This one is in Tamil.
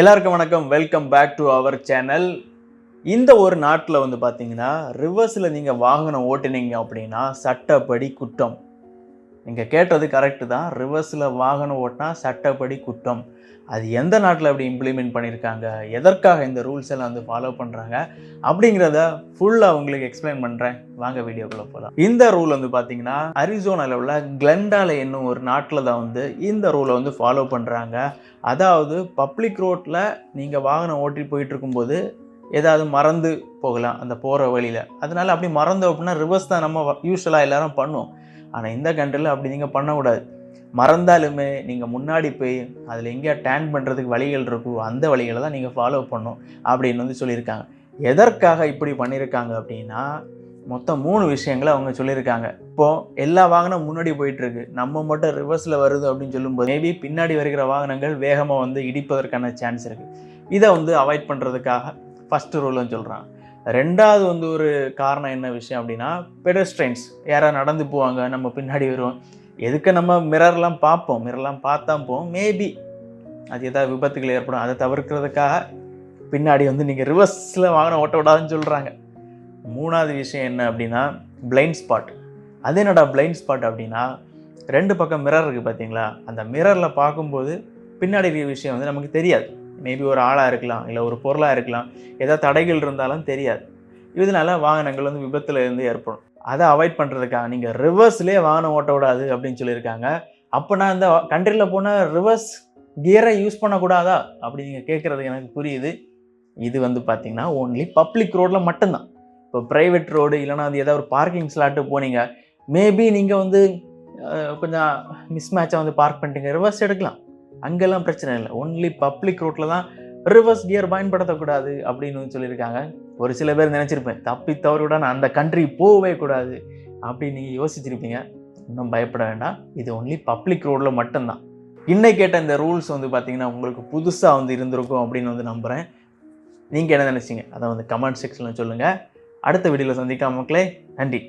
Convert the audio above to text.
எல்லாருக்கும் வணக்கம். Welcome back to our channel இந்த ஒரு நாட்டில் வந்து பார்த்தீங்கன்னா ரிவர்ஸில் நீங்கள் வாகனம் ஓட்டினீங்க அப்படின்னா சட்டப்படி குற்றம். நீங்கள் கேட்டது கரெக்டு தான். ரிவர்ஸில் வாகனம் ஓட்டினா சட்டப்படி குற்றம். அது எந்த நாட்டில் அப்படி இம்ப்ளிமெண்ட் பண்ணியிருக்காங்க எதற்காக இந்த ரூல்ஸ் எல்லாம் வந்து ஃபாலோ பண்ணுறாங்க அப்படிங்கிறத ஃபுல்லாக உங்களுக்கு எக்ஸ்பிளைன் பண்ணுறேன் வாங்க வீடியோக்குள்ளே போகலாம் இந்த ரூல் வந்து பார்த்தீங்கன்னா அரிசோனாவில் உள்ள கிளெண்டால என்னும் ஒரு நாட்டில் தான் வந்து இந்த ரூலை வந்து ஃபாலோ பண்ணுறாங்க அதாவது பப்ளிக் ரோட்டில் நீங்கள் வாகனம் ஓட்டி போயிட்டு இருக்கும்போது ஏதாவது மறந்து போகலாம் அந்த போகிற வழியில். அதனால் அப்படி மறந்தோம் அப்படின்னா ரிவர்ஸ் தான் நம்ம யூஸ்வலாக எல்லோரும் பண்ணுவோம். ஆனால் இந்த கண்ட்ரியில் அப்படி நீங்கள் பண்ணக்கூடாது. மறந்தாலுமே நீங்கள் முன்னாடி போய் அதில் எங்கேயா டேன் பண்ணுறதுக்கு வழிகள் இருக்கோ அந்த வழிகளை தான் நீங்கள் ஃபாலோ பண்ணும் அப்படின்னு வந்து சொல்லியிருக்காங்க. எதற்காக இப்படி பண்ணியிருக்காங்க அப்படின்னா மொத்தம் மூணு விஷயங்களை அவங்க சொல்லியிருக்காங்க. இப்போது எல்லா வாகனம் முன்னாடி போயிட்டுருக்கு. நம்ம மட்டும் ரிவர்ஸில் வருது அப்படின்னு சொல்லும்போது மேபி பின்னாடி வருகிற வாகனங்கள் வேகமாக வந்து இடிப்பதற்கான சான்ஸ் இருக்குது இதை வந்து அவாய்ட் பண்ணுறதுக்காக ஃபஸ்ட்டு ரூல்னு சொல்கிறாங்க ரெண்டாவது வந்து ஒரு காரணம் என்ன விஷயம் அப்படின்னா பெடஸ்ட்ரெயின்ஸ் யாராவது நடந்து போவாங்க நம்ம பின்னாடி வருவோம். எதுக்கு நம்ம மிரர்லாம் பார்ப்போம்? மிரர்லாம் பார்த்தா போவோம். மேபி அது ஏதாவது விபத்துகள் ஏற்படும். அதை தவிர்க்கிறதுக்காக பின்னாடி வந்து நீங்கள் ரிவர்ஸில் வாகனம் ஓட்ட விடாதுன்னு சொல்கிறாங்க மூணாவது விஷயம் என்ன அப்படின்னா பிளைண்ட் ஸ்பாட் அது என்னடா பிளைண்ட் ஸ்பாட் அப்படின்னா ரெண்டு பக்கம் மிரர் இருக்குது பார்த்தீங்களா அந்த மிரரில் பார்க்கும்போது பின்னாடி இருக்கிற விஷயம் வந்து நமக்கு தெரியாது. மேபி ஒரு ஆளாக இருக்கலாம் இல்லை ஒரு பொருளாக இருக்கலாம். ஏதாவது தடைகள் இருந்தாலும் தெரியாது. இதனால வாகனங்கள் வந்து விபத்தில் இருந்து ஏற்படும். அதை அவாய்ட் பண்ணுறதுக்காக நீங்கள் ரிவர்ஸ்லேயே வாகனம் ஓட்ட விடாது அப்படின்னு சொல்லியிருக்காங்க. அப்போ நான் இந்த கண்ட்ரியில் போனால் ரிவர்ஸ் கியரை யூஸ் பண்ணக்கூடாதா? அப்படி நீங்கள் கேட்குறது எனக்கு புரியுது. இது வந்து பார்த்தீங்கன்னா ஓன்லி பப்ளிக் ரோட்டில் மட்டும்தான். இப்போ ப்ரைவேட் ரோடு இல்லைனா அது ஏதாவது ஒரு பார்க்கிங் ஸ்லாட்டு போனீங்க. மேபி நீங்கள் வந்து கொஞ்சம் மிஸ்மேட்சை வந்து பார்க் பண்ணிட்டீங்க. ரிவர்ஸ் எடுக்கலாம். அங்கெல்லாம் பிரச்சனை இல்லை. ஒன்லி பப்ளிக் ரோட்டில் தான் ரிவர்ஸ் கியர் பயன்படுத்தக்கூடாது அப்படின்னு சொல்லியிருக்காங்க. ஒரு சில பேர் நினச்சிருப்பேன் தப்பி தவறு நான் அந்த கண்ட்ரி போகவே கூடாது அப்படின்னு நீங்கள் யோசிச்சிருப்பீங்க. இன்னும் பயப்பட வேண்டாம். இது ஒன்லி பப்ளிக் ரோடில் மட்டும்தான். இன்னைக்கு கேட்ட இந்த ரூல்ஸ் வந்து பார்த்தீங்கன்னா உங்களுக்கு புதுசாக வந்து இருந்திருக்கும் அப்படின்னு வந்து நம்புகிறேன் நீங்கள் என்ன நினச்சிங்க? அதை வந்து கமெண்ட் செக்ஷனில் சொல்லுங்கள் அடுத்த வீடியோவில் சந்திக்காமக்களே நன்றி.